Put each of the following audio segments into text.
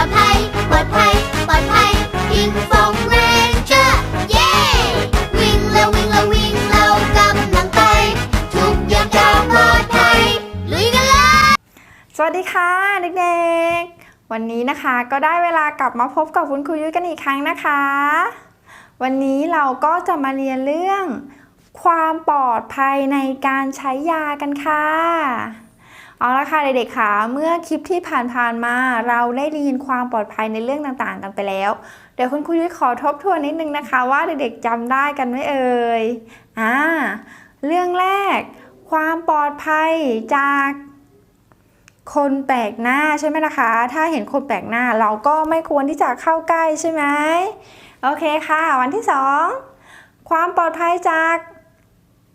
ลอดภัย ปลอดภัย ปลอดภัยยิงฟงเรนเจอเย้ วิ่งแลวิ่งแลวิ่งเรากำลังไป ทุกยางจะปลอดภัย ลุยกันเลย สวัสดีค่ะเด็กๆ วันนี้นะคะก็ได้เวลากลับมาพบกับคุณครูยุ้ยกันอีกครั้งนะคะ วันนี้เราก็จะมาเรียนเรื่อง ความปลอดภัยในการใช้ยากันค่ะ เอาละค่ะเด็กๆค่ะเมื่อคลิปที่ผ่านๆมาเราได้เรียนความปลอดภัยในเรื่องต่างๆ กันไปแล้ว เดี๋ยวคุณครูยุ้ยขอทบทวนนิดนึงนะคะ ว่าเด็กๆจำได้กันไหมเอ่ยอ่าเรื่องแรก ความปลอดภัยจากคนแปลกหน้าใช่ไหมนะคะ ถ้าเห็นคนแปลกหน้าเราก็ไม่ควรที่จะเข้าใกล้ใช่ไหมโอเคค่ะ วันที่สองความปลอดภัยจาก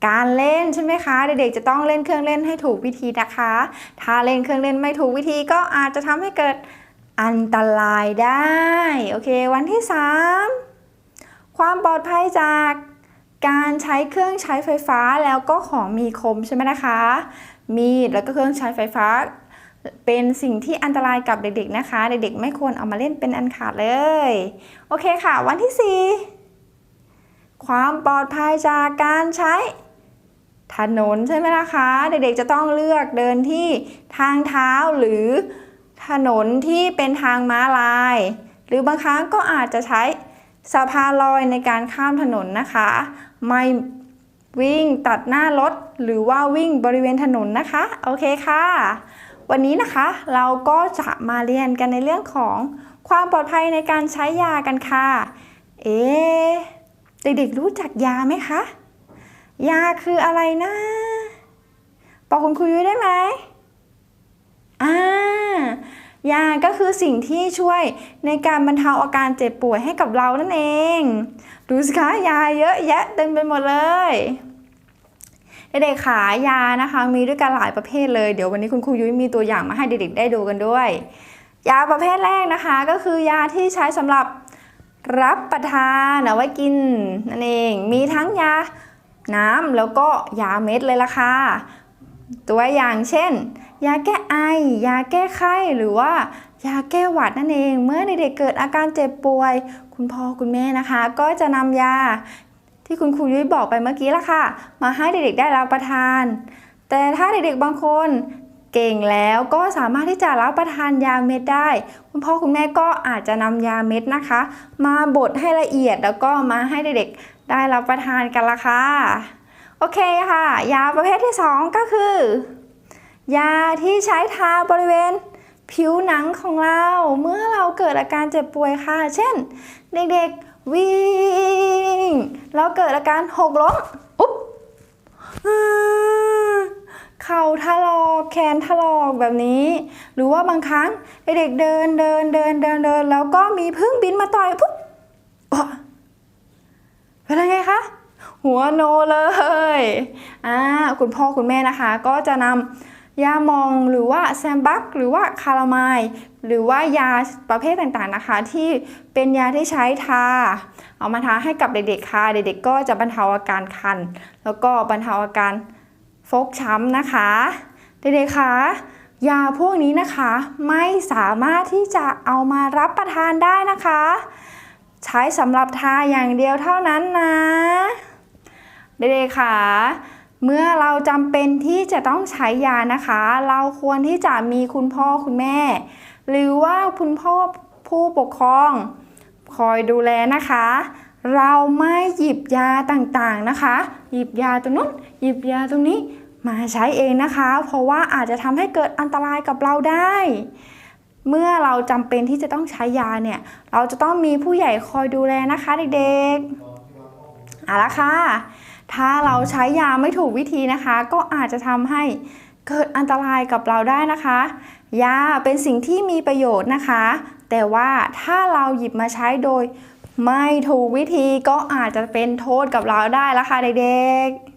การเล่นใช่ไหมคะ เด็กๆจะต้องเล่นเครื่องเล่นให้ถูกวิธีนะคะ ถ้าเล่นเครื่องเล่นไม่ถูกวิธีก็อาจจะทำให้เกิดอันตรายได้โอเค วันที่สามความปลอดภัยจากการใช้เครื่องใช้ไฟฟ้าแล้วก็ของมีคมใช่ไหมนะคะ มีดแล้วก็เครื่องใช้ไฟฟ้า เป็นสิ่งที่อันตรายกับเด็กๆนะคะ เด็กๆไม่ควรเอามาเล่นเป็นอันขาดเลย โอเคค่ะ วันที่ 4 ความปลอดภัยจากการใช้ ถนนใช่ไหมนะคะ เด็กๆจะต้องเลือกเดินที่ทางเท้าหรือถนนที่เป็นทางม้าลาย หรือบางครั้งก็อาจจะใช้สะพานลอยในการข้ามถนนนะคะ ไม่วิ่งตัดหน้ารถ หรือว่าวิ่งบริเวณถนนนะคะ โอเคค่ะ วันนี้นะคะเราก็จะมาเรียนกันในเรื่องของความปลอดภัยในการใช้ยากันค่ะ เอ๊เด็กๆรู้จักยาไหมคะ ยาคืออะไรนะบอกคุณครูยุ้ยได้ไหมอ่ายาก็คือสิ่งที่ช่วยในการบรรเทาอาการเจ็บป่วยให้กับเรานั่นเอง ดูสิคะยาเยอะแยะเต็มไปหมดเลยเด็กๆขายานะคะ มีด้วยกันหลายประเภทเลย เดี๋ยววันนี้คุณครูยุ้ยมีตัวอย่างมาให้เด็กๆได้ดูกันด้วย ยาประเภทแรกนะคะ ก็คือยาที่ใช้สำหรับรับประทานเอาไว้กินนั่นเอง มีทั้งยา น้ำแล้วก็ยาเม็ดเลยล่ะค่ะ ตัวอย่างเช่น ยาแก้ไอ ยาแก้ไข้หรือว่ายาแก้หวัดนั่นเอง เมื่อเด็กๆเกิดอาการเจ็บป่วย คุณพ่อคุณแม่นะคะ ก็จะนำยาที่คุณครูยุ้ยบอกไปเมื่อกี้ละค่ะ มาให้เด็กๆได้รับประทาน แต่ถ้าเด็กๆบางคนเก่งแล้วก็สามารถที่จะรับประทานยาเม็ดได้ คุณพ่อคุณแม่ก็อาจจะนำยาเม็ดนะคะ มาบดให้ละเอียดแล้วก็มาให้เด็กๆ ได้รับประทานกันละค่ะ โอเคค่ะ ยาประเภทที่ 2 ก็คือ ยาที่ใช้ทาบริเวณผิวหนังของเราเมื่อเราเกิดอาการเจ็บป่วยค่ะ เช่น เด็กๆวิ่งแล้วเกิดอาการหกล้มอุ๊บเข่าถลอกแขนถลอกแบบนี้ หรือว่าบางครั้งเด็กๆเดินเดินเดินเดินเดินแล้วก็มีพึ่งบินมาต่อยปุ๊บอ๊ะเป็นยังไงคะ หัวโนเลยอ่าคุณพ่อคุณแม่นะคะ ก็จะนำยามองหรือว่าแซมบักหรือว่าคารามายหรือว่ายาประเภทต่างๆนะคะ ที่เป็นยาที่ใช้ทาเอามาทาให้กับเด็กๆค่ะเด็กๆ ก็จะบรรเทาอาการคัน แล้วก็บรรเทาอาการฟกช้ำนะคะเด็กๆคะยาพวกนี้นะคะไม่สามารถที่จะเอามารับประทานได้นะคะ ใช้สำหรับทาอย่างเดียวเท่านั้นนะ เด็กๆค่ะเมื่อเราจำเป็นที่จะต้องใช้ยานะคะ เราควรที่จะมีคุณพ่อคุณแม่ หรือว่าคุณพ่อผู้ปกครอง คอยดูแลนะคะ เราไม่หยิบยาต่างๆนะคะ หยิบยาตรงนู้นหยิบยาตรงนี้มาใช้เองนะคะ เพราะว่าอาจจะทำให้เกิดอันตรายกับเราได้ เมื่อเราจำเป็นที่จะต้องใช้ยาเนี่ย เราจะต้องมีผู้ใหญ่คอยดูแลนะคะเด็กๆเอาละค่ะ ถ้าเราใช้ยาไม่ถูกวิธีนะคะ ก็อาจจะทำให้เกิดอันตรายกับเราได้นะคะ ยาเป็นสิ่งที่มีประโยชน์นะคะ แต่ว่าถ้าเราหยิบมาใช้โดย ไม่ถูกวิธีก็อาจจะเป็นโทษกับเราได้ละค่ะเด็กๆ